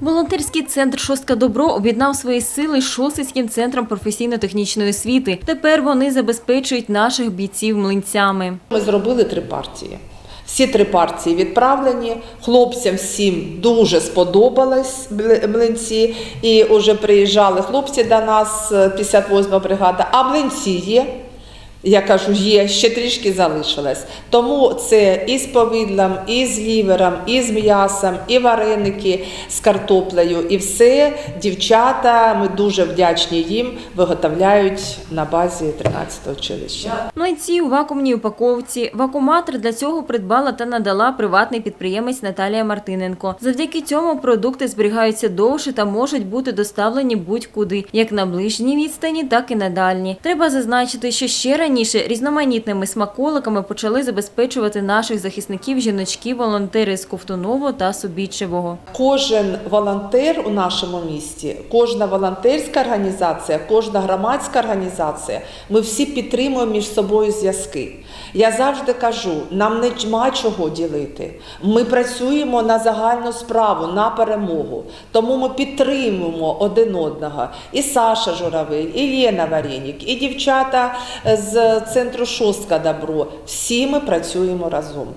Волонтерський центр Шостка Добро об'єднав свої сили з Шосицьким центром професійно-технічної освіти. Тепер вони забезпечують наших бійців млинцями. Ми зробили три партії. Всі три партії відправлені. Хлопцям всім дуже сподобались бл- млинці. І вже приїжджали хлопці до нас, е, 58 бригада, а млинці є. Я кажу, є, ще трішки залишилось. Тому це і з повідлом, і з лівером, і з м'ясом, і вареники з картоплею. І все дівчата, ми дуже вдячні їм, виготовляють на базі 13-го училища. Млинці у вакуумній упаковці. Вакууматор для цього придбала та надала приватний підприємець Наталія Мартиненко. Завдяки цьому продукти зберігаються довше та можуть бути доставлені будь-куди, як на ближній відстані, так і на дальні. Треба зазначити, що ще раніше різноманітними смаколиками почали забезпечувати наших захисників жіночки-волонтери з Ковтуново та Собічевого. Кожен волонтер у нашому місті, кожна волонтерська організація, кожна громадська організація, ми всі підтримуємо між собою зв'язки. Я завжди кажу, нам нема чого ділити. Ми працюємо на загальну справу, на перемогу. Тому ми підтримуємо один одного. І Саша Журавель, і Лена Варенік, і дівчата центру Шостка Добро. Всі ми працюємо разом.